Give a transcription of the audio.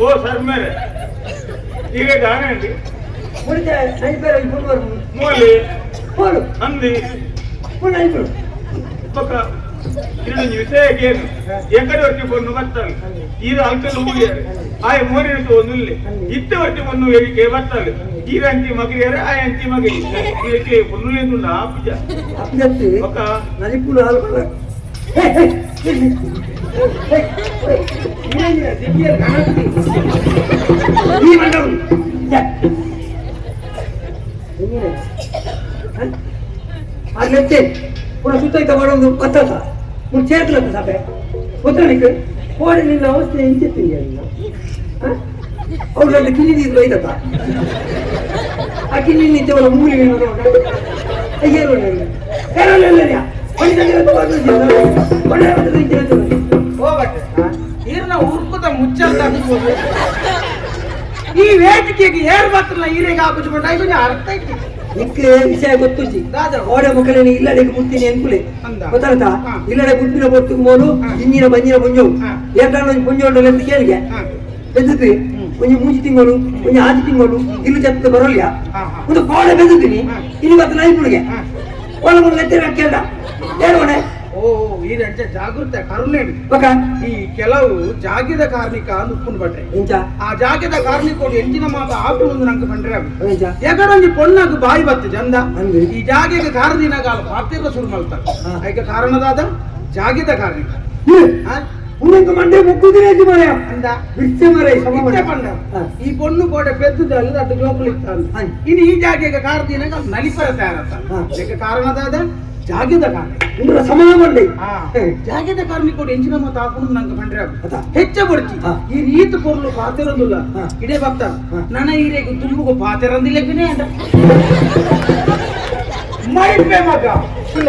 ಓ sir మరి ఇవే కానండి ముడితే అయిపోయారు ఇప్పుడు వరకు మూలి పోలు అంది ఇప్పుడు అయిపోయారు ఒక ಇಲ್ಲಿ ವಿಷಯ ಏನು? ಎಕಡೆವರೆಗೆ ಬಂದು ಬರ್ತಾನೆ. ಈಗ ಅಂಕಲ್ ಮುಗಿಯಾರೆ ಆಯ ಮೋರಿನಕ್ಕೆ ಒಂದು ಇಲ್ಲಿ ಇತ್ತವರೆಗೆ ಬಂದು ಹೇಳಿಕೆ ಬರ್ತಾನೆ. ಈ ಅಂತಿ ಮಗಿಯಾರೆ ಆಯ ಅಂತಿ ಮಗಿ ಇದಕ್ಕೆ ಒಂದು ಆಪಿಜ. ಅಪ್ಪಿಜ ಒಕ್ಕ ನಲಿಪುಲ ಹಾಲು అట్లయితే ఇప్పుడు సుత్త ఇవ్వడం పద్ధత ఇప్పుడు చేతులకు సభ పొద్దునికి కోడి నిన్న వస్తే ఏం చెప్పింది ಅವ್ರು ಅಲ್ಲಿ ಕಿಲಿ ನೀರು ಬೈದತ್ತ ಆ ಕಿಲಿ ನಿಂತವಲ್ಲ ಮೂಲಿ ಏನು ಏರೋಲ್ಲ ಉರ್ಕುದ ಮುಚ್ಚಂತ ಅನ್ಸ್ಬೋದು ಈ ವೇದಿಕೆಗೆ ಏರ್ ಮಾತ್ರ ಈರೆಗೆ ಹಾಕಿಸ್ಕೊಂಡು ಇದು ಅರ್ಥ ಐತಿ ನಿಕ್ಕೆ ವಿಷಯ ಗೊತ್ತುಜಿ ರಾಜ ಓಡೆ ಮಕ್ಕಳಲ್ಲಿ ಇಲ್ಲಡೆ ಮುಟ್ಟಿನಿ ಅನ್ಕುಲೆ ಅಂದ. ಗೊತ್ತಾಗ್ತಾ ಹಾ. ಇಲ್ಲಡೆ ಬುಟ್ಟಿನ ಬೊಟ್ಟು ಮೋನು ಹಾ. ಇನ್ನಿನ ಬಂಜಿನ ಪುಂಜವು. ಏಟಾಣ ಪುಂಜೋಡಲ್ಲ ಅಂತ ಕೇಳಿಗೆ ಹಾ. ಒಂದು ಮೂಜಿ ತಿಂಗಳು ಒಂಜಿ ಆರು ತಿಂಗಳು ಇಲ್ಲಿ ಚತ್ತ ಬರೋಲ್ಲ. ಒಂದು ಕೋಡೆ ಹಾ. ಇಲ್ಲಿ ಮತ್ತೆ ನೈಪುಳಿಗೆ. ಒಳ ಮುಂದೆ ಕೇಳ್ದ ಕೇಳ ಏನು ಓ ಈ ರಂಚ ಜಾಗೃತ ಕರುಣೆ ಬಕ ಈ ಕೆಲವು ಜಾಗಿದ ಕಾರ್ಮಿಕ ಅಂತ ಉಪ್ಪುನ್ ಬಟ್ರೆ ಎಂಚ ಆ ಜಾಗದ ಕಾರ್ಮಿಕರು ಎಂಚಿನ ಮಾತ ಆಪು ಒಂದು ನಂಗೆ ಬಂದ್ರೆ ಎಂಚ ಎಗಡೊಂಜಿ ಪೊಣ್ಣಾಗ ಬಾಯಿ ಬತ್ತೆ ಜಂದ ಅಂದ್ರಿ? ಈ ಜಾಗೆಗೆ ಕಾರದಿನಾಗ ಅಲ್ಲ ಪಾರ್ತಿಗ ಶುರು ಮಾಡ್ತಾರೆ ಹಾ. ಅದಕ್ಕೆ ಕಾರಣದಾದ ಜಾಗಿದ ಕಾರ್ಮಿಕ ಆ? ಉನ್ನಂಗ ಮಂಡೆ ಮುಕ್ಕುದಿನ ಮರ ಅಂದ ಬಿಚ್ಚೆ ಮರ ಇತ್ತೆ ಪಂಡ. ಹಾ. ಈ ಪೊಣ್ಣು ಕೋಟೆ ಪೆದ್ದಲ್ಲ ಅದು ಜೋಕುಲು ಇತ್ತ ಹಾ. ಇನ್ನು ಈ ಜಾಗೆಗೆ ಕಾರದಿನಾಗ ಅಲ್ಲಿ ನಲಿಪರ ತಯಾರತ್ತ ಹಾ. ಅದಕ್ಕೆ ಕಾರಣದಾದ ಜಾಗಿದ ಕಾರಣ ನಿಮ್ಮರ ಸಮಾನ ಮಂಡೆ ಹಾ. ಹೇ. ಹೆಂಚಿನ ಮತ ಹಾಕೊಂಡು ನಂಗೆ ಬಂದ್ರೆ. ಹೆಚ್ಚ ಬಡ್ತಿ. ಈ ರೀತಿ ಪೊರ್ಲು ಪಾತಿರೋದಿಲ್ಲ. ಇಡೇ ಭಕ್ತ ಹಾ. ನನ್ನ ಈರೆಗೆ ಪಾತಿರಂದಿಲ್ಲ ಬಿನೇ ಅಂತ ಮೈಪೆ ಮಗ ಇಲ್ಲ.